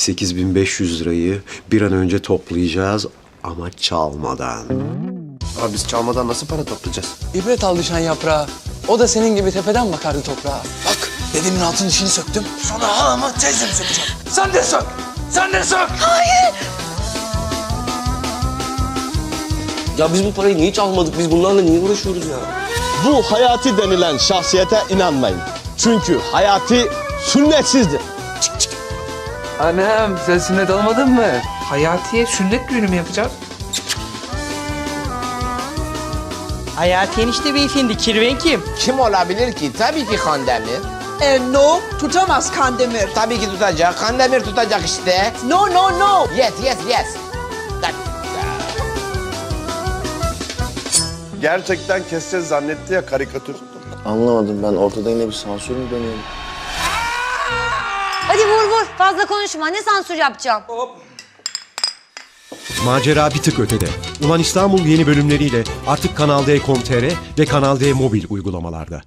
8500 lirayı bir an önce toplayacağız ama çalmadan. Abi biz çalmadan nasıl para toplayacağız? İbret al düşen yaprağa. O da senin gibi tepeden bakardı toprağa. Bak dedemin altın dişini söktüm. Sonra halama teyzemi sökeceğim. Sen de sök. Sen de sök. Ya biz bu parayı niye çalmadık? Biz bunlarla niye uğraşıyoruz ya? Bu hayati denilen şahsiyete inanmayın. Çünkü hayati sünnetsizdir. Anam sen sünnet olmadın mı? Hayatiye sünnet düğünü mü yapacağız? Hayati enişte beyefendi kirven kim? Kim olabilir ki? Tabii ki Kandemir. E, no, tutamaz Kandemir. Tabii ki tutacak. Kandemir tutacak işte. No, no, no. Yes, yes, yes. Gerçekten keseceğiz zannetti ya karikatür. Anlamadım ben. Ortada yine bir sansür mü dönüyor? Hadi vur vur. Fazla konuşma. Ne sansür yapacağım? Macera bir tık ötede. Ulan İstanbul yeni bölümleriyle artık Kanal D.com.tr ve Kanal D mobil uygulamalarda.